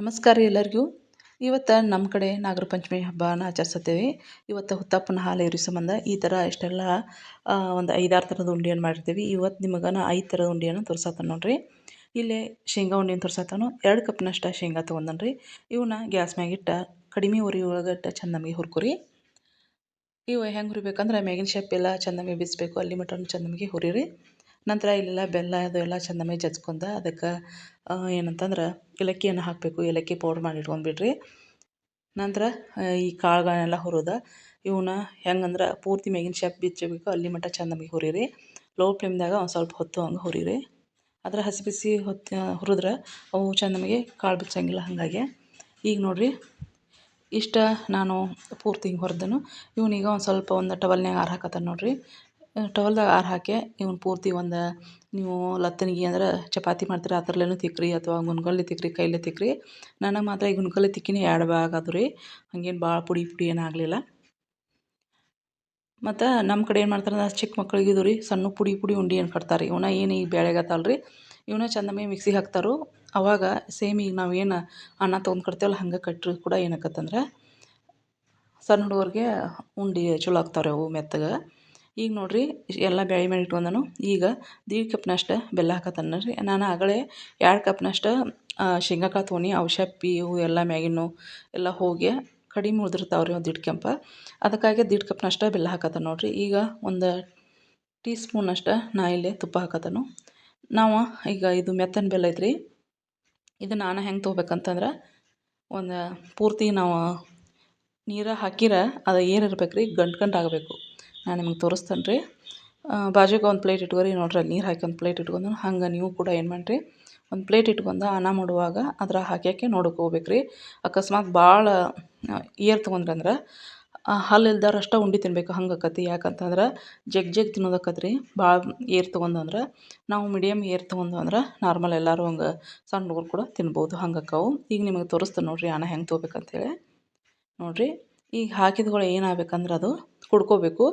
ನಮಸ್ಕಾರ ರೀ ಎಲ್ಲರಿಗೂ. ಇವತ್ತು ನಮ್ಮ ಕಡೆ ನಾಗರ ಪಂಚಮಿ ಹಬ್ಬನ ಆಚರಿಸುತ್ತೇವೆ. ಇವತ್ತು ಹುತ್ತಪ್ಪನ ಹಾಲು ಏರಿ ಸಂಬಂಧ ಈ ಥರ ಇಷ್ಟೆಲ್ಲ ಒಂದು ಐದಾರು ಥರದ ಉಂಡಿಯನ್ನು ಮಾಡಿರ್ತೀವಿ. ಇವತ್ತು ನಿಮಗೆ ನಾ ಐದು ಥರದ ಉಂಡಿಯನ್ನು ತೋರ್ಸತ್ತಾನ ನೋಡಿರಿ. ಇಲ್ಲೇ ಶೇಂಗಾ ಉಂಡಿಯನ್ನು ತೋರ್ಸತ್ತಾನು ಎರಡು ಕಪ್ನಷ್ಟು ಶೇಂಗಾ ತೊಗೊಂಡನು ರೀ ಇವನ್ನ ಗ್ಯಾಸ್ ಮ್ಯಾಗಿಟ್ಟ ಕಡಿಮೆ ಉರಿ ಒಳಗಿಟ್ಟ ಚಂದ ನಮಗೆ ಹುರ್ಕೊರಿ. ಇವು ಹೆಂಗೆ ಹುರಿಬೇಕಂದ್ರೆ ಮ್ಯಾಗಿನ ಶೆಪ್ ಎಲ್ಲ ಚಂದಮಗೆ ಬಿಡಿಸ್ಬೇಕು ಅಲ್ಲಿ ಮಟನ್ ಚಂದಮಗೆ ಹುರಿರಿ. ನಂತರ ಇಲ್ಲೆಲ್ಲ ಬೆಲ್ಲ ಅದು ಎಲ್ಲ ಚಂದಮಗೆ ಜಜ್ಕೊಂಡ ಅದಕ್ಕೆ ಏನಂತಂದ್ರೆ ಏಲಕ್ಕಿಯನ್ನು ಹಾಕಬೇಕು. ಏಲಕ್ಕಿ ಪೌಡ್ರ್ ಮಾಡಿ ಇಟ್ಕೊಂಡ್ಬಿಡ್ರಿ ನಂತರ ಈ ಕಾಳುಗಳನ್ನೆಲ್ಲ ಹುರಿದ ಇವನ್ನ ಹೆಂಗಂದ್ರೆ ಪೂರ್ತಿ ಮೇಗಿನ ಶೇಪ್ ಬಿಚ್ಚಬೇಕು ಅಲ್ಲಿ ಮಟ್ಟ ಚಂದ ಮೇಲೆ ಹುರಿರಿ ಲೋ ಫ್ಲೇಮ್ದಾಗ ಒಂದು ಸ್ವಲ್ಪ ಹೊತ್ತು ಹಂಗೆ ಹುರಿರಿ. ಅದರ ಹಸಿ ಬಿಸಿ ಹೊತ್ತ ಹುರಿದ್ರೆ ಅವು ಚಂದ ನಮಗೆ ಕಾಳು ಬಿಚ್ಚಂಗಿಲ್ಲ ಹಾಗಾಗಿ. ಈಗ ನೋಡಿರಿ, ಇಷ್ಟ ನಾನು ಪೂರ್ತಿ ಹಿಂಗೆ ಹೊರದನು. ಇವನೀಗ ಒಂದು ಸ್ವಲ್ಪ ಒಂದು ಟವಲ್ನಾಗ ಆರ ಹಾಕತ್ತಾನೆ ನೋಡಿರಿ. ಟವಲ್ದಾಗ ಆರಿ ಹಾಕಿ, ಇವ್ನ ಪೂರ್ತಿ ಒಂದು, ನೀವು ಲತ್ತನಿಗೆ ಅಂದ್ರೆ ಚಪಾತಿ ಮಾಡ್ತೀರ ಆ ಥರಲೇನು ತಿಕ್ಕ್ರಿ ಅಥವಾ ಗುನ್ಗಲ್ಲಿ ತಿಕ್ಕಿರಿ ಕೈಲೇ ತಿಕ್ಕಿರಿ ನನಗೆ ಮಾತ್ರ ಈ ಗುನ್ಕಲ್ಲಿ ತಿಕ್ಕಿನೇ ಎರಡು ಭಾಗ ಆದವು ರೀ, ಹಂಗೇನು ಭಾಳ ಪುಡಿ ಪುಡಿ ಏನಾಗಲಿಲ್ಲ ಮತ್ತು ನಮ್ಮ ಕಡೆ ಏನು ಮಾಡ್ತಾರೆ ಚಿಕ್ಕ ಮಕ್ಕಳಿಗೆ ಇದು ರೀ, ಸಣ್ಣ ಪುಡಿ ಪುಡಿ ಉಂಡೆ ಏನು ಕಟ್ತಾರೆ ಇವನ್ನ ಏನು ಈಗ ಬೇಳೆಗತ್ತಲ್ಲ ರೀ ಇವನ್ನ ಚಂದಮೆ ಮಿಕ್ಸಿಗೆ ಹಾಕ್ತಾರೋ. ಅವಾಗ ಸೇಮ್ ಈಗ ನಾವು ಏನು ಅನ್ನ ತೊಗೊಂಡು ಕಟ್ತೇವಲ್ಲ, ಹಂಗೆ ಕಟ್ಟರು ಕೂಡ ಏನಾಕತ್ತಂದ್ರೆ, ಸಣ್ಣ ಹುಡುಗರಿಗೆ ಉಂಡೆ ಚಲೋ ಆಗ್ತಾವೆ ಅವು ಮೆತ್ತಗೆ. ಈಗ ನೋಡಿರಿ, ಎಲ್ಲ ಬ್ಯಾಳಿ ಮೇಲೆ ಇಟ್ಕೊಂಡನು. ಈಗ ದೀಡ್ ಕಪ್ನಷ್ಟು ಬೆಲ್ಲ ಹಾಕತ್ತಾನ ರೀ. ನಾನು ಆಗಲೇ ಎರಡು ಕಪ್ನಷ್ಟು ಶೇಂಗಾ ಕಾಳು ತೊಗೊಂಡು ಅವು ಶಪ್ಪಿ ಇವು ಎಲ್ಲ ಮ್ಯಾಗಿನವು ಎಲ್ಲ ಹೋಗಿ ಕಡಿಮೆ ಉಳ್ದಿರ್ತಾವೆ ರೀ ಒಂದು ದೀಡ್ ಕೆಂಪ. ಅದಕ್ಕಾಗಿ ದೀಡ್ ಕಪ್ನಷ್ಟು ಬೆಲ್ಲ ಹಾಕತ್ತ ನೋಡಿರಿ. ಈಗ ಒಂದು ಟೀ ಸ್ಪೂನಷ್ಟು ನಾ ಇಲ್ಲಿ ತುಪ್ಪ ಹಾಕತ್ತನು. ನಾವು ಈಗ ಇದು ಮೆತ್ತನ ಬೆಲ್ಲ ಐತ್ರಿ. ಇದು ನಾನು ಹೆಂಗೆ ತೊಗೋಬೇಕಂತಂದ್ರೆ ಒಂದು ಪೂರ್ತಿ ನಾವು ನೀರು ಹಾಕಿರ ಅದು ಏನಿರ್ಬೇಕು ರೀ ಗಂಟು ಗಂಟು ಆಗಬೇಕು. ನಾನು ನಿಮಗೆ ತೋರಿಸ್ತೇನೆ ರೀ. ಬಾಜುಗೆ ಒಂದು ಪ್ಲೇಟ್ ಇಟ್ಕೊರಿ, ನೋಡ್ರಿ ಅಲ್ಲಿ ನೀರು ಹಾಕಿ ಒಂದು ಪ್ಲೇಟ್ ಇಟ್ಕೊಂಡು ಹಂಗೆ ನೀವು ಕೂಡ ಏನು ಮಾಡಿರಿ, ಒಂದು ಪ್ಲೇಟ್ ಇಟ್ಕೊಂಡು ಅನ್ನ ಮಾಡುವಾಗ ಅದರ ಹಾಕ್ಯಾಕೆ ಹಾಕಿ ನೋಡ್ಕೋಬೇಕು ರೀ. ಅಕಸ್ಮಾತ್ ಭಾಳ ಏರ್ ತೊಗೊಂಡ್ರೆ ಅಂದ್ರೆ ಹಲ್ಲು ಇಲ್ದಾರ ಅಷ್ಟೇ ಉಂಡೆ ತಿನ್ನಬೇಕು ಹಂಗೆ ಆಕತಿ. ಯಾಕಂತಂದ್ರೆ ಜಗ್ ಜಗ್ ತಿನ್ನೋದು ರೀ ಭಾಳ ಏರ್ ತೊಗೊಂಡು ನಾವು ಮೀಡಿಯಮ್ ಏರ್ ತೊಗೊಂಡು ಅಂದ್ರೆ ನಾರ್ಮಲ್ ಎಲ್ಲರೂ ಹಂಗೆ ಸಣ್ಣ ಹುಡುಗರು ಕೂಡ ತಿನ್ಬೋದು, ಹಂಗೆ ಅಕ್ಕವು ಈಗ ನಿಮಗೆ ತೋರಿಸ್ತೇನೆ ನೋಡಿರಿ ಅನ್ನ ಹೆಂಗೆ ತೊಗೋಬೇಕಂತೇಳಿ ನೋಡಿರಿ, ಈಗ ಹಾಕಿದ್ಗಳು ಏನಾಗಬೇಕಂದ್ರೆ ಅದು ಕುಡ್ಕೋಬೇಕು.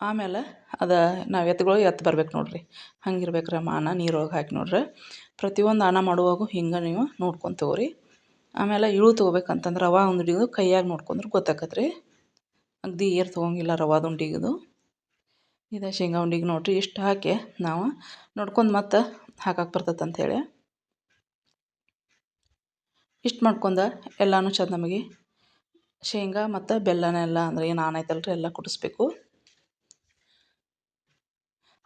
ಆಮೇಲೆ ಅದು ನಾವು ಎತ್ತುಗಳು ಎತ್ತು ಬರ್ಬೇಕು ನೋಡಿರಿ. ಹಂಗೆ ಇರ್ಬೇಕು ಮಾನ, ನೀರೊಳಗೆ ಹಾಕಿ ನೋಡ್ರಿ. ಪ್ರತಿಯೊಂದು ಅನ್ನ ಮಾಡುವಾಗೂ ಹಿಂಗೆ ನೀವು ನೋಡ್ಕೊಂಡು ತಗೋರಿ. ಆಮೇಲೆ ಇಳು ತೊಗೋಬೇಕಂತಂದ್ರೆ ರವೆ ಉಂಡಿದು ಕೈಯಾಗಿ ನೋಡ್ಕೊಂಡ್ರೆ ಗೊತ್ತಾಕತ್ತೆ ರೀ ಅಗ್ದಿ ಏರ್ ತೊಗೊಂಗಿಲ್ಲ ರವಾದ ಉಂಡಿಗಿದು. ಇದು ಶೇಂಗಾ ಉಂಡಿಗೆ ನೋಡಿರಿ ಇಷ್ಟು ಹಾಕಿ ನಾವು ನೋಡ್ಕೊಂಡು ಮತ್ತೆ ಹಾಕಕ್ಕೆ ಬರ್ತೈತೆ ಅಂಥೇಳಿ ಇಷ್ಟು ಮಾಡ್ಕೊಂಡ ಎಲ್ಲನೂ ಚಂದ ನಮಗೆ ಶೇಂಗಾ ಮತ್ತು ಬೆಲ್ಲನೆಲ್ಲ ಅಂದ್ರೆ ಏನು ಆನೈತಲ್ಲ ರೀ ಎಲ್ಲ ಕುದಿಸ್ಬೇಕು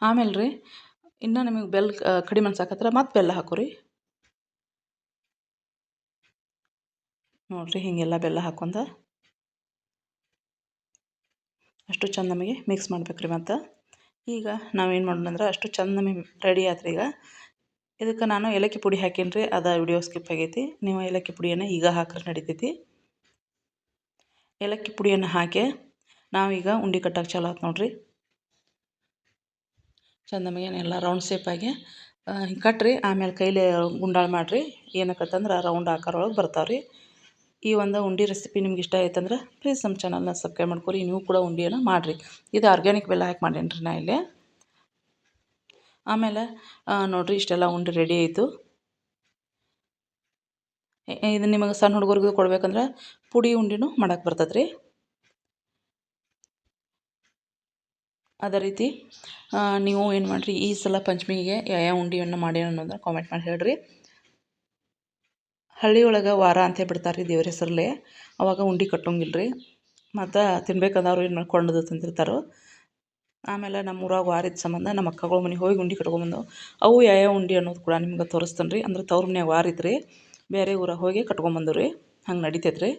ಆಮೇಲೆ ರೀ ಇನ್ನೂ ನಿಮಗೆ ಬೆಲ್ಲ ಕಡಿಮೆ ಅನ್ಸಕತ್ರ ಮತ್ತೆ ಬೆಲ್ಲ ಹಾಕೋರಿ. ನೋಡಿರಿ, ಹೀಗೆಲ್ಲ ಬೆಲ್ಲ ಹಾಕೊಂಡ. ಅಷ್ಟು ಚಂದ ನಮಗೆ ಮಿಕ್ಸ್ ಮಾಡ್ಬೇಕು ರೀ ಮತ್ತು. ಈಗ ನಾವೇನು ಮಾಡೋಣಂದ್ರೆ ಅಷ್ಟು ಚಂದ ನಮಗೆ ರೆಡಿ ಆಯ್ತು ಈಗ. ಇದಕ್ಕೆ ನಾನು ಏಲಕ್ಕಿ ಪುಡಿ ಹಾಕೀನಿ ರೀ ಅದು ವಿಡಿಯೋ ಸ್ಕಿಪ್ ಆಗೈತಿ. ನೀವು ಏಲಕ್ಕಿ ಪುಡಿಯನ್ನು ಈಗ ಹಾಕ್ರೆ ನಡಿತೈತಿ. ಏಲಕ್ಕಿ ಪುಡಿಯನ್ನು ಹಾಕಿ ನಾವೀಗ ಉಂಡೆ ಕಟ್ಟಕ್ಕೆ ಚಾಲು ಆಯ್ತು ನೋಡಿರಿ. ಚಂದ ಎಲ್ಲ ರೌಂಡ್ ಶೇಪಾಗಿ ಹಿಂಗೆ ಕಟ್ಟಿರಿ ಆಮೇಲೆ ಕೈಲೇ ಗುಂಡಾಳ ಮಾಡಿರಿ. ಏನಕ್ಕತ್ತಂದ್ರೆ ರೌಂಡ್ ಆಕಾರ ಒಳಗೆ ಬರ್ತಾವೆ ರೀ ಈ ಒಂದು ಉಂಡೆ ರೆಸಿಪಿ ನಿಮ್ಗೆ ಇಷ್ಟ ಆಯ್ತಂದ್ರೆ ಪ್ಲೀಸ್ ನಮ್ಮ ಚಾನಲ್ನ ಸಬ್ಸ್ಕ್ರೈಬ್ ಮಾಡ್ಕೊರಿ, ನೀವು ಕೂಡ ಉಂಡೆಯನ್ನು ಮಾಡಿರಿ. ಇದು ಆರ್ಗ್ಯಾನಿಕ್ ಬೆಲ್ಲ ಹಾಕಿ ಮಾಡೇನಿ ರೀ ನಾ ಇಲ್ಲಿ. ಆಮೇಲೆ ನೋಡಿರಿ ಇಷ್ಟೆಲ್ಲ ಉಂಡೆ ರೆಡಿ ಆಯಿತು. ಇದು ನಿಮಗೆ ಸಣ್ಣ ಹುಡುಗರಿಗೂ ಕೊಡ್ಬೇಕಂದ್ರೆ ಪುಡಿ ಉಂಡೆನೂ ಮಾಡಕ್ಕೆ ಬರ್ತದೆ ರೀ ಅದೇ ರೀತಿ ನೀವು ಏನು ಮಾಡಿರಿ, ಈ ಸಲ ಪಂಚಮಿಗೆ ಯಾವ ಉಂಡೆಯನ್ನು ಮಾಡಿ ಅನ್ನೋದನ್ನ ಕಾಮೆಂಟ್ ಮಾಡಿ ಹೇಳ್ರಿ. ಹಳ್ಳಿ ಒಳಗೆ ವಾರ ಅಂತ ಬಿಡ್ತಾರೆ ರೀ ದೇವ್ರ ಹೆಸರಲ್ಲೇ ಅವಾಗ ಉಂಡೆ ಕಟ್ಟೋಂಗಿಲ್ಲ ರೀ ಮತ್ತು ತಿನ್ಬೇಕಂದವ್ರು ಏನು ಮಾಡ್ಕೊಂಡು ತಿಂದಿರ್ತಾರೆ. ಆಮೇಲೆ ನಮ್ಮ ಊರಾಗ ವಾರಿದ ಸಂಬಂಧ ನಮ್ಮ ಅಕ್ಕಗಳ ಮನೆಗೆ ಹೋಗಿ ಉಂಡೆ ಕಟ್ಕೊಂಬಂದು ಅವು ಯಾವ ಉಂಡೆ ಅನ್ನೋದು ಕೂಡ ನಿಮ್ಗೆ ತೋರಿಸ್ತಾನೆ ರೀ ಅಂದ್ರೆ ತವ್ರ ಮನ್ಯಾಗ ವಾರಿದ್ರಿ ಬೇರೆ ಊರಾಗ ಹೋಗಿ ಕಟ್ಕೊಂಬಂದು ರೀ ಹಂಗೆ ನಡಿತೈತೆ ರೀ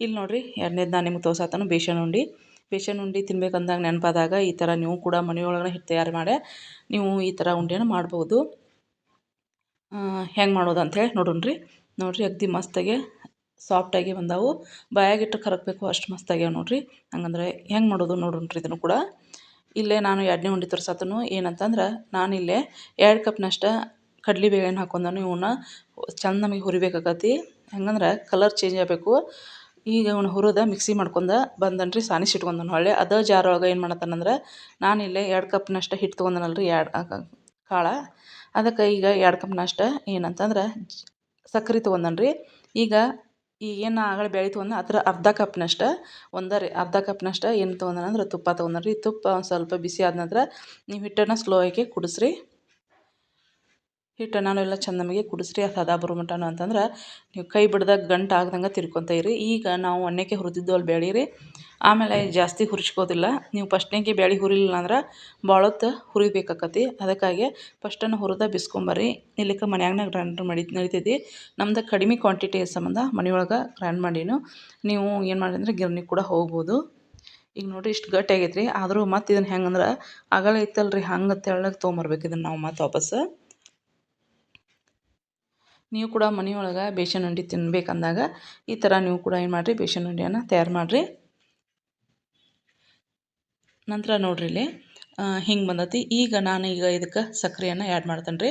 ಇಲ್ಲಿ ನೋಡಿರಿ, ಎರಡನೇದು ನಾನು ನಿಮ್ಗೆ ತೋರ್ಸತ್ತಾನು ಬೇಸನ್ ಉಂಡೆ. ಬೇಸನ್ ಉಂಡೆ ತಿನ್ಬೇಕಂದಾಗ ನೆನಪಾದಾಗ ಈ ಥರ ನೀವು ಕೂಡ ಮನೆಯೊಳಗನೆ ಹಿಟ್ಟು ತಯಾರು ಮಾಡಿ ನೀವು ಈ ಥರ ಉಂಡೆನ ಮಾಡ್ಬೋದು. ಹೆಂಗೆ ಮಾಡೋದು ಅಂಥೇಳಿ ನೋಡೋಣ ರೀ ನೋಡಿರಿ, ಅಗ್ದಿ ಮಸ್ತಾಗೆ ಸಾಫ್ಟಾಗಿ ಬಂದಾವು. ಬಾಯಾಗಿಟ್ಟು ಕರಗಬೇಕು, ಅಷ್ಟು ಮಸ್ತಾಗ್ಯಾವ ನೋಡ್ರಿ. ಹಂಗಂದ್ರೆ ಹೆಂಗೆ ಮಾಡೋದು ನೋಡೋಣ್ರಿ ಇದನ್ನು ಕೂಡ. ಇಲ್ಲೇ ನಾನು ಎರಡನೇ ಉಂಡೆ ತೋರ್ಸತ್ತನು ಏನಂತಂದ್ರೆ ನಾನು ಇಲ್ಲೇ ಎರಡು ಕಪ್ನಷ್ಟು ಕಡ್ಲೆ ಬೇಳೆನ ಹಾಕೊಂಡನು ಇವನ್ನ ಚಂದ ನಮಗೆ ಹುರಿಬೇಕಾಗತಿ ಹೆಂಗಂದ್ರೆ ಕಲರ್ ಚೇಂಜ್ ಆಗಬೇಕು. ಈಗ ಇವ್ನ ಹುರಿದ ಮಿಕ್ಸಿ ಮಾಡ್ಕೊಂಡ ಬಂದನ್ರಿ ರೀ ಸಾನಿಸಿ ಇಟ್ಕೊಂಡನ ಹೊಳ್ಳಿ. ಅದೇ ಜಾರ್ ಒಳಗೆ ಏನು ಮಾಡತ್ತಾನಂದ್ರೆ, ನಾನು ಇಲ್ಲಿ ಎರಡು ಕಪ್ನಷ್ಟು ಹಿಟ್ಟು ತೊಗೊಂಡನಲ್ಲ ರೀ ಎರಡು ಕಾಳು. ಅದಕ್ಕೆ ಈಗ ಎರಡು ಕಪ್ನಷ್ಟು ಏನಂತಂದ್ರೆ, ಸಕ್ರೆ ತೊಗೊಂಡನ್ರಿ. ಈಗ ಏನು ಆಗಳು ಬೇಳೆ ತೊಗೊಂಡ, ಅದ್ರ ಅರ್ಧ ಕಪ್ನಷ್ಟು ಒಂದರಿ ರೀ, ಅರ್ಧ ಕಪ್ನಷ್ಟು ಏನು ತೊಗೊಂಡನ ಅಂದ್ರೆ ತುಪ್ಪ ತೊಗೊಂಡನ್ರಿ. ತುಪ್ಪ ಒಂದು ಸ್ವಲ್ಪ ಬಿಸಿ ಆದ ನಂತರ, ನೀವು ಹಿಟ್ಟನ್ನು ಸ್ಲೋ ಆಗಿ ಕುದಿಸ್ರಿ ಹಿಟ್ಟು ನಾನು ಎಲ್ಲ ಚಂದ ನಮಗೆ ಕುಡಿಸ್ರಿ ಹದ ಬರೋ ಮಟನು ಅಂತಂದ್ರೆ ನೀವು ಕೈ ಬಿಡ್ದಾಗ ಗಂಟು ಆಗ್ದಂಗೆ ತಿರ್ಕೊತ ಇರಿ. ಈಗ ನಾವು ಅನ್ನಕ್ಕೆ ಹುರಿದಿದ್ದು ಅಲ್ಲಿ ಬೇಳೆ ರೀ ಆಮೇಲೆ ಜಾಸ್ತಿ ಹುರಿಸ್ಕೋದಿಲ್ಲ. ನೀವು ಫಸ್ಟ್ನಾಗೆ ಬೇಳೆ ಹುರಿಲಿಲ್ಲ ಅಂದ್ರೆ ಭಾಳ ಹೊತ್ತು ಹುರಿಬೇಕಾಕತಿ. ಅದಕ್ಕಾಗಿ ಫಸ್ಟನ್ನು ಹುರಿದ ಬಿಸ್ಕೊಂಬರ್ರಿ. ಇಲ್ಲಿಕ್ಕೆ ಮನ್ಯಾಗನ ಗ್ರ್ಯಾಂಡ್ ಮಾಡಿ ನಡಿತೈತಿ. ನಮ್ದು ಕಡಿಮೆ ಕ್ವಾಂಟಿಟಿ ಸಂಬಂಧ ಮನೆಯೊಳಗೆ ಗ್ರೈಂಡ್ ಮಾಡಿನೂ. ನೀವು ಏನು ಮಾಡಿ ಅಂದರೆ ಗಿರ್ನಿ ಕೂಡ ಹೋಗ್ಬೋದು. ಈಗ ನೋಡಿರಿ ಇಷ್ಟು ಗಟ್ಟಿ ರೀ ಆದರೂ ಮತ್ತು ಇದನ್ನು ಹೆಂಗಂದ್ರೆ ಅಗಲ ಇತ್ತಲ್ಲ ರೀ ಹಂಗೆ ತೆಳ್ಳಗೆ ತೊಗೊಂಬರ್ಬೇಕು ಇದನ್ನು ನಾವು ಮತ್ತು ವಾಪಸ್. ನೀವು ಕೂಡ ಮನೆಯೊಳಗೆ ಬೇಸನ್ ಉಂಡೆ ತಿನ್ಬೇಕಂದಾಗ ಈ ಥರ ನೀವು ಕೂಡ ಏನು ಮಾಡಿರಿ ಬೇಸನ್ ಉಂಡೆಯನ್ನು ತಯಾರು ಮಾಡಿರಿ. ನಂತರ ನೋಡ್ರಿ ಇಲ್ಲಿ ಹಿಂಗೆ ಬಂದತಿ. ಈಗ ನಾನು ಈಗ ಇದಕ್ಕೆ ಸಕ್ಕರೆಯನ್ನು ಆ್ಯಡ್ ಮಾಡ್ತೇನೆ ರೀ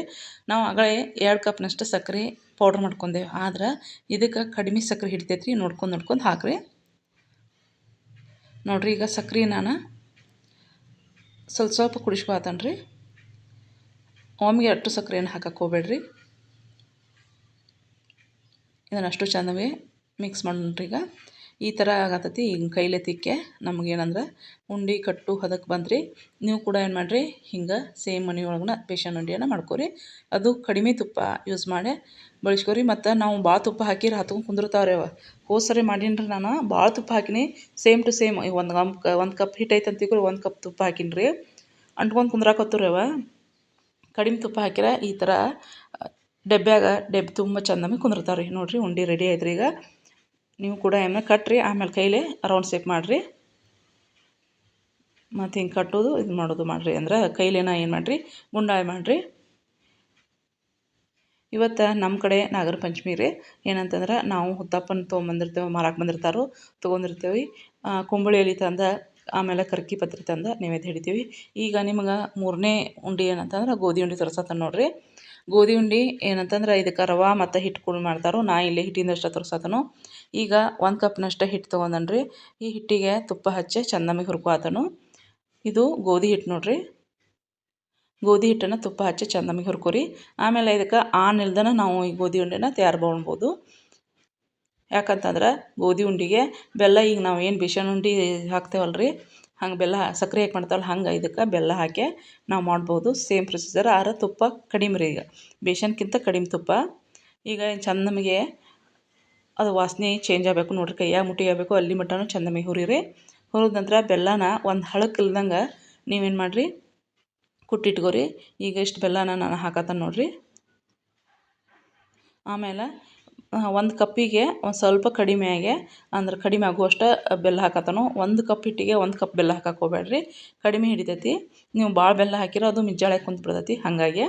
ನಾವು ಆಗಲೇ ಎರಡು ಕಪ್ನಷ್ಟು ಸಕ್ಕರೆ ಪೌಡ್ರ್ ಮಾಡ್ಕೊಂಡೇವೆ. ಆದ್ರೆ ಇದಕ್ಕೆ ಕಡಿಮೆ ಸಕ್ಕರೆ ಹಿಡಿತೈತೆ ರೀ ನೋಡ್ಕೊಂಡು ನೋಡ್ಕೊಂಡು ಹಾಕ್ರಿ. ನೋಡಿರಿ ಈಗ ಸಕ್ಕರೆ ನಾನು ಸ್ವಲ್ಪ ಸ್ವಲ್ಪ ಕುಡಿಸ್ಕೊತಾನೆ ರೀ ಒಮ್ಮೆಗೆ ಅಷ್ಟು ಸಕ್ಕರೆಯನ್ನು ಹಾಕಕ್ಕೆ ಹೋಗ್ಬೇಡ್ರಿ. ಇದನ್ನು ಅಷ್ಟು ಚೆನ್ನಾಗಿ ಮಿಕ್ಸ್ ಮಾಡೋಣ್ರಿ ಈಗ ಈ ಥರ ಆಗತ್ತೈತಿ ಹಿಂಗೆ ಕೈಲೇ ತಿಕ್ಕೆ ನಮಗೇನಂದ್ರೆ ಉಂಡೆ, ಕಟ್ಟು ಹದಕ್ಕೆ ಬಂದ್ರಿ, ನೀವು ಕೂಡ ಏನು ಮಾಡಿರಿ, ಹಿಂಗೆ ಸೇಮ್ ಮನೆಯೊಳಗನ ಬೇಸನ್ ಉಂಡೆಯನ್ನು ಮಾಡ್ಕೋರಿ. ಅದು ಕಡಿಮೆ ತುಪ್ಪ ಯೂಸ್ ಮಾಡಿ ಬಳಸ್ಕೊರಿ. ಮತ್ತು ನಾವು ಭಾಳ ತುಪ್ಪ ಹಾಕಿರಿ ಹತ್ಕೊಂಡು ಕುಂದಿರ್ತಾವ್ರಿ ಅವ. ಹೋಸರಿ ಮಾಡೀನಿ ನಾನು ಭಾಳ ತುಪ್ಪ ಹಾಕಿನಿ. ಸೇಮ್ ಟು ಸೇಮ್ ಒಂದು ಗಮ್ ಒಂದು ಕಪ್ ಹಿಟ್ ಐತೆ ಅಂತ ಒಂದು ಕಪ್ ತುಪ್ಪ ಹಾಕಿನ್ರಿ. ಅಂಟ್ಕೊಂಡು ಕುಂದ್ರಾಕತ್ತವ್ರಿ ಅವ. ಕಡಿಮೆ ತುಪ್ಪ ಹಾಕಿರ ಈ ಥರ ಡಬ್ಬ್ಯಾಗ ಡಬ್ಬಿ ತುಂಬ ಚಂದಮಿ ಕುಂದಿರ್ತಾವೆ ರೀ ನೋಡಿರಿ ಉಂಡೆ ರೆಡಿ ಆಯ್ತು ಈಗ. ನೀವು ಕೂಡ ಎಮ್ಮೆ ಕಟ್ಟಿರಿ ಆಮೇಲೆ ಕೈಲೇ ರೌಂಡ್ ಶೇಪ್ ಮಾಡಿರಿ. ಮತ್ತು ಹಿಂಗೆ ಕಟ್ಟೋದು, ಇದು ಮಾಡೋದು ಮಾಡಿರಿ ಅಂದ್ರೆ ಕೈಲೇನ ಏನು ಮಾಡಿರಿ ಗುಂಡಾಯಿ ಮಾಡಿರಿ. ಇವತ್ತು ನಮ್ಮ ಕಡೆ ನಾಗರ ಪಂಚಮಿ ರೀ. ಏನಂತಂದ್ರೆ ನಾವು ಹುತ್ತಪ್ಪನ ತೊಗೊಂಬಂದಿರ್ತೇವೆ, ಮಾರಾಕ್ ಬಂದಿರ್ತಾರೋ, ತೊಗೊಂಡಿರ್ತೇವೆ. ಕುಂಬಳಿ ಎಲೆ ತಂದ, ಆಮೇಲೆ ಕರ್ಕಿ ಪತ್ರಿ ತಂದ, ನೈವೇದ್ಯ ಹಿಡಿತೀವಿ. ಈಗ ನಿಮ್ಗೆ ಮೂರನೇ ಉಂಡೆ ಏನಂತಂದ್ರೆ ಗೋಧಿ ಉಂಡೆ ತೋರ್ಸತ್ತಾನ ನೋಡಿರಿ. ಗೋಧಿ ಉಂಡೆ ಏನಂತಂದ್ರೆ ಇದಕ್ಕೆ ರವೆ ಮತ್ತು ಹಿಟ್ಟು ಕೂಡ ಮಾಡ್ತಾರೆ. ನಾ ಇಲ್ಲಿ ಹಿಟ್ಟಿಂದಷ್ಟು ತೋರ್ಸತನು. ಈಗ ಒಂದು ಕಪ್ನಷ್ಟು ಹಿಟ್ಟು ತೊಗೊಂಡನ್ ರೀ ಈ ಹಿಟ್ಟಿಗೆ ತುಪ್ಪ ಹಚ್ಚಿ ಚಂದಮಗೆ ಹುರ್ಕೋತನು ಇದು ಗೋಧಿ ಹಿಟ್ಟು ನೋಡ್ರಿ. ಗೋಧಿ ಹಿಟ್ಟನ್ನು ತುಪ್ಪ ಹಚ್ಚಿ ಚಂದಮಗೆ ಹುರ್ಕೊರಿ. ಆಮೇಲೆ ಇದಕ್ಕೆ ಆನ್ ಇಲ್ದನ ನಾವು ಈ ಗೋಧಿ ಉಂಡೆನ ತಯಾರು ಮಾಡ್ಬೋದು ಯಾಕಂತಂದ್ರೆ ಗೋಧಿ ಉಂಡೆಗೆ ಬೆಲ್ಲ ಈಗ ನಾವು ಏನು ಬೇಸನ್ ಉಂಡೆ ಹಾಕ್ತೇವಲ್ಲ ರೀ ಹಂಗೆ ಬೆಲ್ಲ ಸಕ್ಕರೆ ಹಾಕಿ ಮಾಡ್ತಾವಲ್ಲ, ಹಂಗೆ ಇದಕ್ಕೆ ಬೆಲ್ಲ ಹಾಕಿ ನಾವು ಮಾಡ್ಬೋದು. ಸೇಮ್ ಪ್ರೊಸೀಜರ್ ಆರ ತುಪ್ಪ ಕಡಿಮೆ ರೀ ಈಗ. ಬೇಸನ್ಕಿಂತ ಕಡಿಮೆ ತುಪ್ಪ. ಈಗ ಚಂದ ನಮಗೆ ಅದು ವಾಸನೆ ಚೇಂಜ್ ಆಗಬೇಕು ನೋಡಿರಿ, ಕೈಯಾಗ ಮುಟ್ಟಿ ಆಗಬೇಕು, ಅಲ್ಲಿ ಮಟ್ಟನೂ ಚಂದ ನಮಗೆ ಹುರಿರಿ. ಹುರಿದ ನಂತರ ಬೆಲ್ಲನ ಒಂದು ಹಳಕ್ಕೆ ಇಲ್ದಂಗೆ ನೀವೇನು ಮಾಡಿರಿ? ಕುಟ್ಟಿಟ್ಕೋರಿ. ಈಗ ಇಷ್ಟು ಬೆಲ್ಲನ ನಾನು ಹಾಕತ್ತಾನ ನೋಡಿರಿ. ಆಮೇಲೆ ಒಂದು ಕಪ್ಪಿಗೆ ಒಂದು ಸ್ವಲ್ಪ ಕಡಿಮೆಯಾಗೆ ಅಂದ್ರೆ ಕಡಿಮೆ ಆಗುವಷ್ಟು ಬೆಲ್ಲ ಹಾಕತನು ಒಂದು ಕಪ್ ಹಿಟ್ಟಿಗೆ ಒಂದು ಕಪ್ ಬೆಲ್ಲ ಹಾಕಕ್ಕೆ ಹೋಗ್ಬೇಡ್ರಿ. ಕಡಿಮೆ ಹಿಡಿತೈತಿ. ನೀವು ಭಾಳ ಬೆಲ್ಲ ಹಾಕಿರೋ ಅದು ಮಿಜ್ಜಾಳೆ ಕುಂತು ಬಿಡ್ತೈತಿ ಹಾಗಾಗಿ.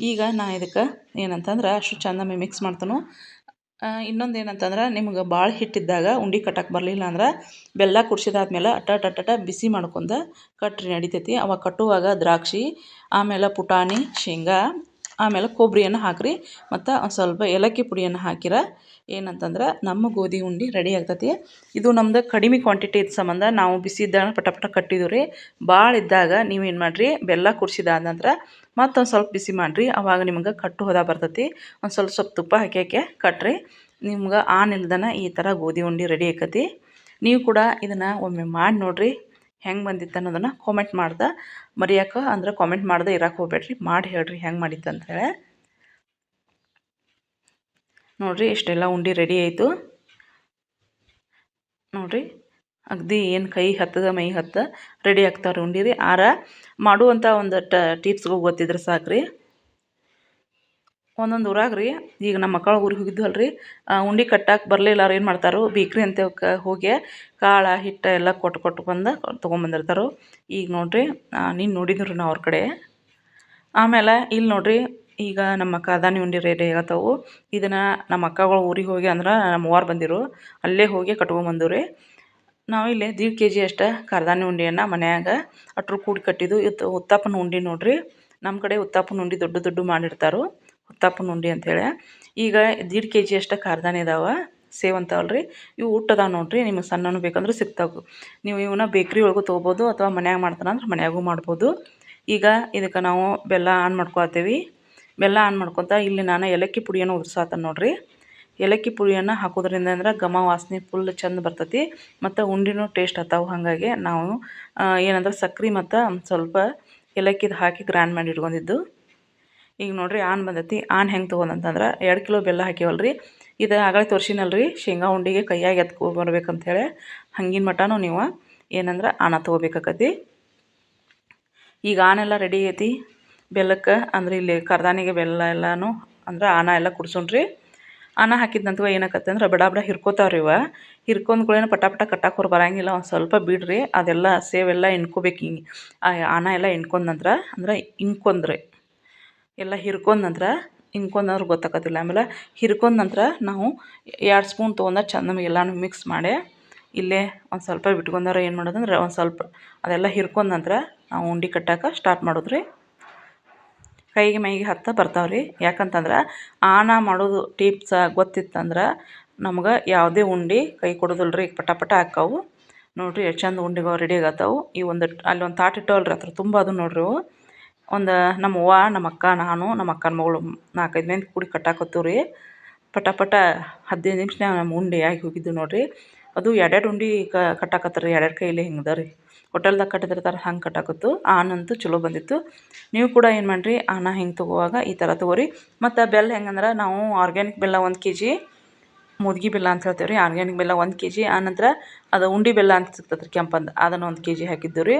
ಈಗ ನಾ ಇದಕ್ಕೆ ಏನಂತಂದ್ರೆ ಅಷ್ಟು ಚಂದ ಮಿಕ್ಸ್ ಮಾಡ್ತಾನು. ಇನ್ನೊಂದು ಏನಂತಂದ್ರೆ ನಿಮ್ಗೆ ಭಾಳ ಹಿಟ್ಟಿದ್ದಾಗ ಉಂಡಿ ಕಟ್ಟಕ್ಕೆ ಬರಲಿಲ್ಲ ಅಂದ್ರೆ ಬೆಲ್ಲ ಕುಡ್ಸಿದಾದ್ಮೇಲೆ ಅಟ ಅಟ ಬಿಸಿ ಮಾಡ್ಕೊಂಡು ಕಟ್ರಿ ನಡಿತೈತಿ. ಅವಾಗ ಕಟ್ಟುವಾಗ ದ್ರಾಕ್ಷಿ, ಆಮೇಲೆ ಪುಟಾಣಿ, ಶೇಂಗಾ ಆಮೇಲೆ ಕೊಬ್ಬರಿಯನ್ನು ಹಾಕಿರಿ. ಮತ್ತು ಒಂದು ಸ್ವಲ್ಪ ಏಲಕ್ಕಿ ಪುಡಿಯನ್ನು ಹಾಕಿರ. ಏನಂತಂದ್ರೆ ನಮ್ಮ ಗೋಧಿ ಉಂಡೆ ರೆಡಿ ಆಗ್ತತಿ. ಇದು ನಮ್ದು ಕಡಿಮೆ ಕ್ವಾಂಟಿಟಿ ಇದ್ದ ಸಂಬಂಧ ನಾವು ಬಿಸಿ ಇದ್ದಾಗ ಪಟ ಪಟ ಕಟ್ಟಿದ್ವಿ ರೀ. ಭಾಳ ಇದ್ದಾಗ ನೀವೇನು ಮಾಡಿರಿ? ಬೆಲ್ಲ ಕುಡ್ಸಿದಾದ ನಂತರ ಮತ್ತೊಂದು ಸ್ವಲ್ಪ ಬಿಸಿ ಮಾಡಿರಿ. ಅವಾಗ ನಿಮ್ಗೆ ಕಟ್ಟು ಹೋದ ಬರ್ತೈತಿ. ಒಂದು ಸ್ವಲ್ಪ ಸ್ವಲ್ಪ ತುಪ್ಪ ಹಾಕಿ ಹಾಕಿ ನಿಮ್ಗೆ ಆನ್ ನಿಲ್ದನ ಈ ಥರ ಗೋಧಿ ಉಂಡೆ ರೆಡಿ ಆಕತಿ. ನೀವು ಕೂಡ ಇದನ್ನು ಒಮ್ಮೆ ಮಾಡಿ ನೋಡಿರಿ. ಹೆಂಗೆ ಬಂದಿತ್ತು ಅನ್ನೋದನ್ನು ಕಾಮೆಂಟ್ ಮಾಡ್ದೆ. ಮರೆಯೋಕೆ ಅಂದ್ರೆ ಕಾಮೆಂಟ್ ಮಾಡ್ದೆ ಇರಕ್ಕೆ ಹೋಗ್ಬೇಡ್ರಿ, ಮಾಡಿ ಹೇಳ್ರಿ ಹೆಂಗೆ ಮಾಡಿತ್ತು ಅಂತೇಳಿ ನೋಡಿರಿ ಇಷ್ಟೆಲ್ಲ ಉಂಡೆ ರೆಡಿ ಆಯಿತು. ನೋಡಿರಿ, ಅಗ್ದಿ ಏನು ಕೈ ಹತ್ತದ ಮೈ ಹತ್ತ ರೆಡಿ ಆಗ್ತಾವ್ರಿ ಉಂಡಿರಿ. ಆರ ಮಾಡುವಂಥ ಒಂದು ಟಿಪ್ಸ್ಗೂ ಗೊತ್ತಿದ್ರೆ ಸಾಕು ರೀ ಒಂದೊಂದು ಊರಾಗ ರೀ. ಈಗ ನಮ್ಮ ಮಕ್ಕಳು ಊರಿಗೆ ಹೋಗಿದ್ವಲ್ಲ ರೀ ಉಂಡೆ ಕಟ್ಟಕ್ಕೆ ಬರಲಿಲ್ಲ ಅವ್ರು ಏನು ಮಾಡ್ತಾರೆ, ಬೇಕ್ರಿ ಅಂತ ಹೋಗಿ ಕಾಳು, ಹಿಟ್ಟು ಎಲ್ಲ ಕೊಟ್ಟು ಕೊಟ್ಟು ಬಂದು ತೊಗೊಂಬಂದಿರ್ತಾರೆ ಈಗ ನೋಡಿರಿ ನೀನು ನೋಡಿದ್ರು ನಾವು ಅವ್ರ ಕಡೆ. ಆಮೇಲೆ ಇಲ್ಲಿ ನೋಡಿರಿ, ಈಗ ನಮ್ಮ ಕಾದಾನಿ ಉಂಡೆ ರೆಡಿ ಆಗತ್ತವು. ಇದನ್ನು ನಮ್ಮ ಅಕ್ಕಗಳು ಊರಿಗೆ ಹೋಗಿ ಅಂದ್ರೆ ನಮ್ಮ ಅವ್ವಾರು ಬಂದಿರು. ಅಲ್ಲೇ ಹೋಗಿ ಕಟ್ಕೊಂಬಂದು ರೀ ನಾವು ಇಲ್ಲಿ ದೀಡ್ ಕೆ ಜಿ ಅಷ್ಟು ಕರ್ದಾನಿ ಉಂಡೆಯನ್ನು ಮನ್ಯಾಗ ಅಟ್ರು ಕೂಡಿ ಕಟ್ಟಿದ್ದು. ಇತ್ತು ಉತ್ತಪ್ಪನ ಉಂಡೆ ನೋಡಿರಿ. ನಮ್ಮ ಕಡೆ ಉತ್ತಪ್ಪನ ಉಂಡೆ ದೊಡ್ಡ ದೊಡ್ಡ ಮಾಡಿರ್ತಾರೆ. ಹುತ್ತಪ್ಪನ ಉಂಡೆ ಅಂಥೇಳಿ ಈಗ ದೀಡ್ ಕೆ ಜಿ ಅಷ್ಟು ಕಾರ್ದಾನಿ ಇದಾವೆ. ಸೇವ್ ಅಂತಾವಲ್ಲ ರೀ ಇವು ಉಟ್ಟದಾವೆ ನೋಡಿರಿ. ನಿಮಗೆ ಸಣ್ಣನು ಬೇಕಂದ್ರೆ ಸಿಗ್ತಾವೆ. ನೀವು ಇವನ್ನ ಬೇಕ್ರಿ ಒಳಗೂ ತೊಗೋಬೋದು ಅಥವಾ ಮನ್ಯಾಗ ಮಾಡ್ತಾನಂದ್ರೆ ಮನ್ಯಾಗೂ ಮಾಡ್ಬೋದು. ಈಗ ಇದಕ್ಕೆ ನಾವು ಬೆಲ್ಲ ಆನ್ ಮಾಡ್ಕೊಳ್ತೀವಿ. ಬೆಲ್ಲ ಆನ್ ಮಾಡ್ಕೊತ ಇಲ್ಲಿ ನಾನು ಏಲಕ್ಕಿ ಪುಡಿಯನ್ನು ಉದುರ್ಸಾತನ ನೋಡಿರಿ. ಏಲಕ್ಕಿ ಪುಡಿಯನ್ನು ಹಾಕೋದ್ರಿಂದ ಅಂದ್ರೆ ಘಮ ವಾಸನೆ ಫುಲ್ ಚಂದ ಬರ್ತೈತಿ ಮತ್ತು ಉಂಡಿನೂ ಟೇಸ್ಟ್ ಆತಾವೆ ಹಾಗಾಗಿ ನಾವು ಏನಂದ್ರೆ ಸಕ್ರೆ ಮತ್ತು ಸ್ವಲ್ಪ ಏಲಕ್ಕಿದು ಹಾಕಿ ಗ್ರ್ಯಾಂಡ್ ಮಾಡಿ ಇಟ್ಕೊಂಡಿದ್ದು. ಈಗ ನೋಡ್ರಿ ಆನ್ ಬಂದೈತಿ. ಆನ್ ಹೆಂಗೆ ತೊಗೊಂಡಂತಂದ್ರೆ ಎರಡು ಕಿಲೋ ಬೆಲ್ಲ ಹಾಕಿವಲ್ರಿ. ಇದು ಆಗಲೇ ತೋರಿಸಿನಲ್ರಿ. ಶೇಂಗಾ ಉಂಡಿಗೆ ಕೈಯಾಗಿ ಎತ್ಕೊ ಬರ್ಬೇಕಂತೇಳಿ. ಹಂಗಿನ ಮಟನೂ ನೀವು ಏನಂದ್ರೆ ಆನ ತೊಗೋಬೇಕಾಕತಿ ಈಗ ಆನೆಲ್ಲ ರೆಡಿ ಐತಿ. ಬೆಲ್ಲಕ್ಕೆ ಅಂದ್ರೆ ಇಲ್ಲಿ ಕರ್ದಾನಿಗೆ ಬೆಲ್ಲ ಎಲ್ಲನೂ ಅಂದ್ರೆ ಆನ ಎಲ್ಲ ಕುಡ್ಸೋಣ್ರಿ ಆನ ಹಾಕಿದಂತವ ಏನಾಕತ್ತೆ ಅಂದ್ರೆ ಬಡ ಬಡ ಹಿರ್ಕೋತಾವ್ರಿ ಇವ. ಹಿರ್ಕೊಂಡ್ ಕೂಡ ಪಟ ಪಟ ಕಟ್ಟಾಕೋರು ಬರಂಗಿಲ್ಲ. ಒಂದು ಸ್ವಲ್ಪ ಬಿಡ್ರಿ. ಅದೆಲ್ಲ ಸೇವೆಲ್ಲ ಹಿಂಗೆ. ಆನ ಎಲ್ಲ ನಂತರ ಅಂದ್ರೆ ಇಂಕೊಂಡ್ರೆ ಎಲ್ಲ ಹಿರ್ಕೊಂಡ್ ನಂತರ ಇಂಕೊಂಡ್ರೆ ಗೊತ್ತಾಗತ್ತಿಲ್ಲ ಆಮೇಲೆ ಹಿರ್ಕೊಂಡ್ ನಂತರ ನಾವು ಎರಡು ಸ್ಪೂನ್ ತೊಗೊಂಡು ಚಂದ ಎಲ್ಲನೂ ಮಿಕ್ಸ್ ಮಾಡಿ ಇಲ್ಲೇ ಒಂದು ಸ್ವಲ್ಪ ಬಿಟ್ಕೊಂಡಾರ ಏನು ಮಾಡೋದಂದ್ರೆ ಒಂದು ಸ್ವಲ್ಪ ಅದೆಲ್ಲ ಹಿರ್ಕೊಂಡ್ ನಂತರ ನಾವು ಉಂಡೆ ಕಟ್ಟಕ್ಕೆ ಸ್ಟಾರ್ಟ್ ಮಾಡೋದ್ರಿ. ಕೈಗೆ ಮೈಗೆ ಹತ್ತ ಬರ್ತಾವ್ರಿ. ಯಾಕಂತಂದ್ರೆ ಆನ ಮಾಡೋದು ಟಿಪ್ಸ ಗೊತ್ತಿತ್ತಂದ್ರೆ ನಮ್ಗೆ ಯಾವುದೇ ಉಂಡೆ ಕೈ ಕೊಡೋದಿಲ್ಲ ರೀ ಪಟ ಪಟ ಹಾಕಾವು. ನೋಡಿರಿ ಎಷ್ಟು ಚಂದ ಉಂಡೆಗಳು ರೆಡಿ ಆಗತ್ತವು. ಈ ಒಂದು ಅಲ್ಲಿ ಒಂದು ತಾಟ್ ರೀ ಹತ್ರ ತುಂಬ ಅದು ನೋಡ್ರಿ ಅವು. ಒಂದು ನಮ್ಮ ಅವ್ವ, ನಮ್ಮ ಅಕ್ಕ, ನಾನು, ನಮ್ಮ ಅಕ್ಕನ ಮಗಳು ನಾಲ್ಕೈದು ಮಂದಿ ಕೂಡಿ ಕಟ್ಟಾಕತ್ತೀವಿ ರೀ ಪಟ ಪಟ ಹದಿನೈದು ನಿಮಿಷನ್ಯಾಗ ನಮ್ಮ ಉಂಡೆ ಆಗಿ ಹೋಗಿದ್ದು ನೋಡಿರಿ. ಅದು ಎರಡೆರಡು ಉಂಡೆ ಕಟ್ಟಾಕತ್ತಾರ, ಎರಡೆರಡು ಕೈಲಿ ಹಿಂಗೆ ರೀ. ಹೋಟೆಲ್ದಾಗ ಕಟ್ಟಿದಿರ್ತಾರೆ, ಹಂಗೆ ಕಟ್ಟಾಕತ್ತು. ಆನಂತೂ ಚಲೋ ಬಂದಿತ್ತು. ನೀವು ಕೂಡ ಏನು ಮಾಡಿರಿ, ಆನ ಹಿಂಗೆ ತೊಗೋವಾಗ ಈ ಥರ ತೊಗೋರಿ. ಮತ್ತು ಬೆಲ್ಲ ಹೆಂಗಂದ್ರೆ, ನಾವು ಆರ್ಗ್ಯಾನಿಕ್ ಬೆಲ್ಲ ಒಂದು ಕೆ ಜಿ ಮುದ್ಗಿ ಬೆಲ್ಲ ಅಂತ ಹೇಳ್ತೇವೆ ರೀ ಆರ್ಗ್ಯಾನಿಕ್ ಬೆಲ್ಲ ಒಂದು ಕೆ ಜಿ ಆನಂತರ ಅದು ಉಂಡೆ ಬೆಲ್ಲ ಅಂತ ಸಿಗ್ತದೆ ರೀ ಕೆಂಪಂದು. ಅದನ್ನು ಒಂದು ಕೆ ಜಿ ಹಾಕಿದ್ದು ರೀ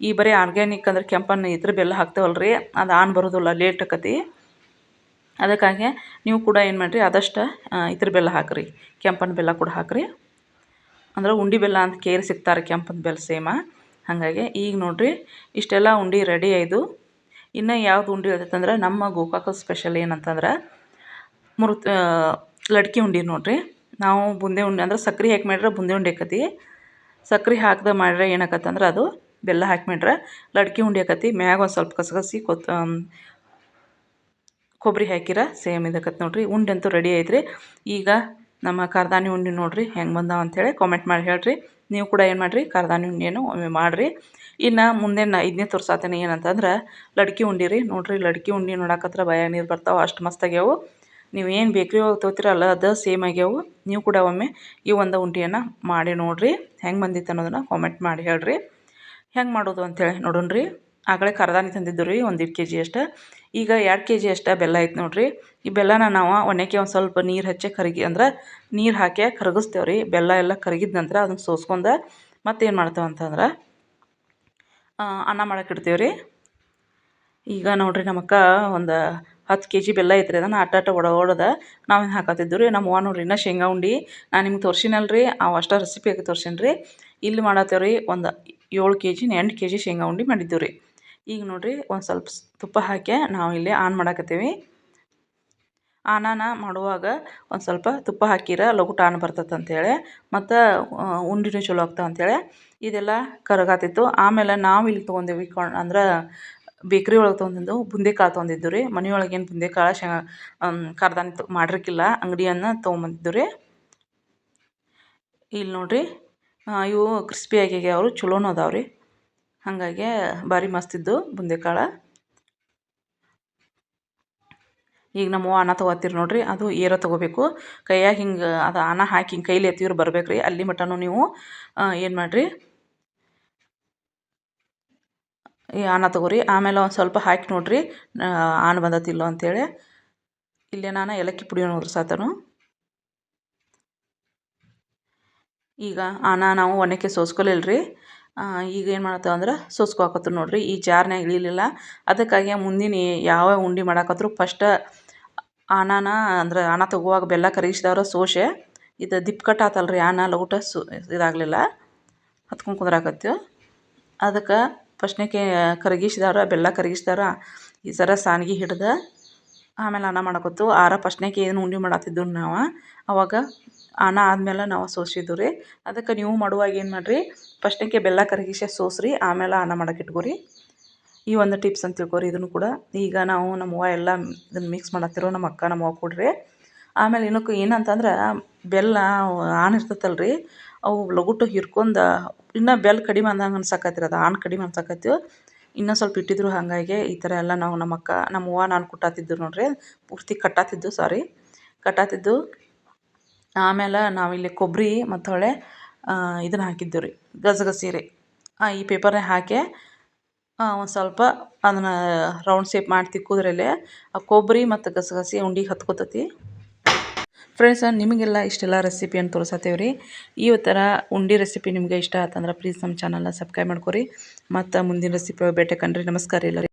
ಈ ಬರೀ ಆರ್ಗ್ಯಾನಿಕ್ ಅಂದ್ರೆ ಕೆಂಪನ್ನು ಇದ್ರ ಬೆಲ್ಲ ಹಾಕ್ತೇವಲ್ಲ ರೀ ಅದು ಆನ್ ಬರೋದಿಲ್ಲ ಲೇಟ್ ಆಕತಿ. ಅದಕ್ಕಾಗಿ ನೀವು ಕೂಡ ಏನು ಮಾಡಿರಿ, ಆದಷ್ಟು ಇದ್ರ ಬೆಲ್ಲ ಹಾಕಿರಿ. ಕೆಂಪನ ಬೆಲ್ಲ ಕೂಡ ಹಾಕಿರಿ. ಅಂದ್ರೆ ಉಂಡೆ ಬೆಲ್ಲ ಅಂತ ಕೇರಿ ಸಿಗ್ತಾರೆ ಕೆಂಪನ ಬೆಲ್ಲ ಸೇಮ. ಹಾಗಾಗಿ ಈಗ ನೋಡಿರಿ, ಇಷ್ಟೆಲ್ಲ ಉಂಡೆ ರೆಡಿ ಆಯಿತು ಇನ್ನು ಯಾವ್ದು ಉಂಡೆ ಇರ್ತೈತಂದ್ರೆ ನಮ್ಮ ಗೋಕಾಕ ಸ್ಪೆಷಲ್ ಏನಂತಂದ್ರೆ ಮುರು ಲಡ್ಕಿ ಉಂಡೆ ನೋಡಿರಿ. ನಾವು ಬೂಂದಿ ಉಂಡೆ, ಅಂದ್ರೆ ಸಕ್ರೆ ಹಾಕಿ ಮಾಡಿದ್ರೆ ಬೂಂದಿ ಉಂಡೆ ಆಕತಿ. ಸಕ್ರೆ ಹಾಕ್ದೆ ಮಾಡಿದ್ರೆ ಏನಾಕತ್ತಂದ್ರೆ ಅದು ಬೆಲ್ಲ ಹಾಕಿಬಿಟ್ರೆ ಲಡ್ಕಿ ಉಂಡೆ ಆಕತಿ ಮ್ಯಾಗ ಒಂದು ಸ್ವಲ್ಪ ಕಸಗಸಿ ಕೊತ್ ಕೊಬ್ಬರಿ ಹಾಕಿರ, ಸೇಮ್ ಇದಕ್ಕತ್ ನೋಡಿರಿ. ಉಂಡೆ ಅಂತೂ ರೆಡಿ ಐತ್ರಿ. ಈಗ ನಮ್ಮ ಕಾರ್ದಾನಿ ಉಂಡೆ ನೋಡಿರಿ, ಹೆಂಗೆ ಬಂದಾವ ಅಂಥೇಳಿ ಕಾಮೆಂಟ್ ಮಾಡಿ ಹೇಳ್ರಿ. ನೀವು ಕೂಡ ಏನು ಮಾಡಿರಿ ಕಾರ್ದಾನಿ ಉಂಡೆನೂ ಒಮ್ಮೆ ಮಾಡಿರಿ. ಇನ್ನು ಮುಂದೆ ನಾ ಇದನ್ನೇ ತೋರ್ಸಾತೇನೆ ಏನಂತಂದ್ರೆ ಲಡ್ಕಿ ಉಂಡಿ ರೀ ನೋಡಿರಿ ಲಡ್ಕಿ ಉಂಡೆ ನೋಡಕತ್ರ ಭಯ ನೀರು ಬರ್ತಾವೆ, ಅಷ್ಟು ಮಸ್ತ್ ಆಗ್ಯಾವು. ನೀವು ಏನು ಬೇಕ್ರಿ ಹೋಗಿ ತೊಗೋತೀರಲ್ಲ ಅದು ಸೇಮ್ ಆಗ್ಯಾವು. ನೀವು ಕೂಡ ಒಮ್ಮೆ ಈ ಒಂದು ಉಂಡೆಯನ್ನು ಮಾಡಿ ನೋಡಿರಿ. ಹೆಂಗೆ ಬಂದಿತ್ತು ಅನ್ನೋದನ್ನು ಕಾಮೆಂಟ್ ಮಾಡಿ ಹೇಳಿರಿ. ಹೆಂಗೆ ಮಾಡೋದು ಅಂಥೇಳಿ ನೋಡೋಣ ರೀ ಆಗಲೇ ಕರದಾನಿ ತಂದಿದ್ದು ರೀ ಒಂದು ಕೆ ಜಿ ಅಷ್ಟು. ಈಗ ಎರಡು ಕೆ ಜಿ ಅಷ್ಟು ಬೆಲ್ಲ ಐತೆ ನೋಡಿರಿ. ಈ ಬೆಲ್ಲನ ನಾವು ಒಣಕ್ಕೆ ಒಂದು ಸ್ವಲ್ಪ ನೀರು ಹಚ್ಚಿ ಕರಗಿ, ಅಂದ್ರೆ ನೀರು ಹಾಕಿ ಕರಗಿಸ್ತೇವೆ ರೀ ಬೆಲ್ಲ ಎಲ್ಲ ಕರಗಿದ ನಂತರ ಅದನ್ನು ಸೋಸ್ಕೊಂಡು ಮತ್ತೇನು ಮಾಡ್ತೇವೆ ಅಂತಂದ್ರೆ ಅನ್ನ ಮಾಡಕ್ಕೆ ಇಡ್ತೀವಿ ರೀ ಈಗ ನೋಡಿರಿ ನಮ್ಮಕ್ಕ ಒಂದು ಹತ್ತು ಕೆ ಜಿ ಬೆಲ್ಲ ಐತ್ರಿ ಅದನ್ನು ಅಟ್ಟ ಒಡ ಒಡ ನಾವು ಹಾಕತ್ತಿದ್ದು ರೀ ನಮ್ಮ ನೋಡ್ರಿ, ಇನ್ನೂ ಶೇಂಗಾ ಉಂಡಿ ನಾನು ನಿಮ್ಗೆ ತೋರ್ಸಿನಲ್ಲ ರೀ ಅವು ಅಷ್ಟು ರೆಸಿಪಿ ಆಗಿ ತೋರ್ಸೀನಿ ರೀ ಇಲ್ಲಿ ಮಾಡತ್ತೇವೆ ರೀ ಒಂದು ಏಳು ಕೆ ಜಿನ ಎಂಟು ಕೆ ಜಿ ಶೇಂಗಾ ಉಂಡೆ ಮಾಡಿದ್ದೀವಿ ರೀ. ಈಗ ನೋಡಿರಿ, ಒಂದು ಸ್ವಲ್ಪ ತುಪ್ಪ ಹಾಕಿ ನಾವು ಇಲ್ಲಿ ಆನ್ ಮಾಡಾಕತ್ತೀವಿ. ಆನಾನ ಮಾಡುವಾಗ ಒಂದು ಸ್ವಲ್ಪ ತುಪ್ಪ ಹಾಕಿರ ಲಘುಟ ಆನ್ ಬರ್ತೈತೆ ಅಂಥೇಳಿ ಮತ್ತು ಉಂಡಿನೂ ಚಲೋ ಆಗ್ತಾವೆ ಅಂಥೇಳಿ ಇದೆಲ್ಲ ಕರಗಾತಿತ್ತು. ಆಮೇಲೆ ನಾವು ಇಲ್ಲಿ ತೊಗೊಂಡೇವಿ ಕಣ್, ಅಂದ್ರೆ ಬೇಕ್ರಿ ಒಳಗೆ ತೊಗೊಂಡಿದ್ದು ಬುಂದಿಕಾಳು ತೊಗೊಂಡಿದ್ದು ರೀ. ಮನೆಯೊಳಗೇನು ಬುಂದೆ ಕಾಳು ಶೇಂಗಾ ಕರ್ದಾನಿ ಮಾಡಿರಕ್ಕಿಲ್ಲ ಅಂಗಡಿಯನ್ನು ತೊಗೊಂಬಂದಿದ್ದು ರೀ. ಇಲ್ಲಿ ನೋಡಿರಿ ಇವು ಕ್ರಿಸ್ಪಿಯಾಗಿ ಆಗ್ಯಾವ್ರಿ ಚಲೋನು ಅದಾವೆ ರೀ. ಹಾಗಾಗಿ ಭಾರಿ ಮಸ್ತಿದ್ದು ಬುಂದಿಕಾಳು. ಈಗ ನಮ್ಮವ್ವ ಅನ್ನ ತೊಗೋತೀರಿ ನೋಡಿರಿ, ಅದು ಏರ ತೊಗೋಬೇಕು. ಕೈಯಾಗ ಹಿಂಗೆ, ಅದು ಅನ್ನ ಹಾಕಿ ಹಿಂಗೆ ಕೈಲಿ ಎತ್ತಿವ್ರು ಬರ್ಬೇಕು ರೀ. ಅಲ್ಲಿ ಮಟನೂ ನೀವು ಏನು ಮಾಡಿರಿ? ಈ ಅನ್ನ ತೊಗೋರಿ. ಆಮೇಲೆ ಒಂದು ಸ್ವಲ್ಪ ಹಾಕಿ ನೋಡಿರಿ ಆನ್ ಬಂದತಿಲ್ಲೋ ಅಂಥೇಳಿ ಇಲ್ಲೇ ನಾನು ಏಲಕ್ಕಿ ಪುಡಿಯನ್ನು ಉದುರ್ಸಾತನು ಈಗ ಆನ ನಾವು ಒಣಕ್ಕೆ ಸೋಸ್ಕೊಲಿಲ್ಲ ರೀ ಈಗ ಏನು ಮಾಡತ್ತೇವೆ ಅಂದ್ರೆ ಸೋಸ್ಕೊಳಕತ್ತೀವಿ ನೋಡಿರಿ. ಈ ಜಾರ್ನ್ಯಾಗ ಇಳಿಲಿಲ್ಲ ಅದಕ್ಕಾಗಿ ಮುಂದಿನ ಯಾವ ಉಂಡೆ ಮಾಡಾಕತ್ರು ಫಸ್ಟ್ ಆನಾನ ಅಂದ್ರೆ ಆನ ತಗೋವಾಗ ಬೆಲ್ಲ ಕರಗಿಸಿದವ್ರ ಸೋಸೆ ಇದು ದಿಪ್ಕಟ್ ಆತಲ್ಲ ರೀ ಆನ ಲೌಟ ಸು, ಇದಾಗಲಿಲ್ಲ. ಹತ್ಕೊಂಡು ಕುಂದ್ರಾಕತ್ತೀವಿ. ಅದಕ್ಕೆ ಫಸ್ಟ್ನೇಕೆ ಕರಗಿಸಿದವ್ರ, ಬೆಲ್ಲ ಕರಗಿಸಿದವ್ರ, ಈ ಸರ ಸಾನ್ಗಿ ಹಿಡ್ದು ಆಮೇಲೆ ಅನ್ನ ಮಾಡಕತ್ತು. ಆರ ಫಸ್ಟ್ನೇಕೆ ಏನು ಉಂಡೆ ಮಾಡತ್ತಿದ್ದೆವು ನಾವು. ಅವಾಗ ಅನ್ನ ಆದ್ಮೇಲೆ ನಾವು ಸೋಸಿದ್ದು ರೀ. ಅದಕ್ಕೆ ನೀವು ಮಾಡುವಾಗ ಏನು ಮಾಡಿರಿ? ಫಸ್ಟ್ನೇಕೆ ಬೆಲ್ಲ ಕರಗಿಸಿ ಸೋಸ್ರಿ, ಆಮೇಲೆ ಅನ್ನ ಮಾಡಕ್ಕೆ ಇಟ್ಕೊರಿ. ಈ ಒಂದು ಟಿಪ್ಸ್ ಅಂತ ತಿಳ್ಕೊರಿ ಇದನ್ನು ಕೂಡ. ಈಗ ನಾವು ನಮ್ಮವ್ವ ಎಲ್ಲ ಇದನ್ನು ಮಿಕ್ಸ್ ಮಾಡತ್ತಿರೋ ನಮ್ಮ ಅಕ್ಕ, ನಮ್ಮವ್ವ ಕೊಡ್ರಿ. ಆಮೇಲೆ ಏನಕ್ಕೆ ಏನಂತಂದ್ರೆ, ಬೆಲ್ಲ ಆನ್ ರೀ ಅವು ಲಗುಟ್ಟು ಹಿರ್ಕೊಂಡ ಇನ್ನೂ ಬೆಲ್ಲ ಕಡಿಮೆ ಅಂದಂಗೆ ಅನ್ಸಕತ್ರಿ. ಅದು ಆನ್ ಕಡಿಮೆ ಅನ್ಸಕತ್ತೀವಿ ಇನ್ನೂ ಸ್ವಲ್ಪ ಇಟ್ಟಿದ್ರು ಹಾಗಾಗಿ ಈ ಥರ ಎಲ್ಲ ನಾವು ನಮ್ಮ ಅಕ್ಕ, ನಮ್ಮ ಅವ್ವ, ನಾನು ಕುಟ್ಟಾತಿದ್ದು ನೋಡ್ರಿ. ಪೂರ್ತಿ ಕಟ್ಟಾತಿದ್ದು ಸಾರಿ ಕಟ್ಟಾತಿದ್ದು. ಆಮೇಲೆ ನಾವಿಲ್ಲಿ ಕೊಬ್ಬರಿ ಮತ್ತು ಹೊಳೆ ಇದನ್ನ ಹಾಕಿದ್ದೆವು ರೀ, ಗಸಗಸೆ ರೀ ಈ ಪೇಪರ್ನ ಹಾಕಿ ಒಂದು ಸ್ವಲ್ಪ ಅದನ್ನು ರೌಂಡ್ ಶೇಪ್ ಮಾಡಿ ತಿಕ್ಕೋದ್ರಲ್ಲಿ ಆ ಕೊಬ್ಬರಿ ಮತ್ತು ಗಸಗಸೆ ಉಂಡೆಗೆ ಹತ್ಕೋತೈತಿ. ಫ್ರೆಂಡ್ಸ್ ನಿಮಗೆಲ್ಲ ಇಷ್ಟೆಲ್ಲ ರೆಸಿಪಿಯನ್ನು ತೋರಿಸತ್ತೇವೆ ರೀ ಈ ಥರ ಉಂಡಿ ರೆಸಿಪಿ ನಿಮಗೆ ಇಷ್ಟ ಆತಂದ್ರೆ ಪ್ಲೀಸ್ ನಮ್ಮ ಚಾನಲ್ನ ಸಬ್ಸ್ಕ್ರೈಬ್ ಮಾಡ್ಕೊರಿ. ಮತ್ತು ಮುಂದಿನ ರೆಸಿಪಿ ಭೇಟಿ ಕಣ್ರಿ ನಮಸ್ಕಾರ ಎಲ್ಲರಿಗೂ.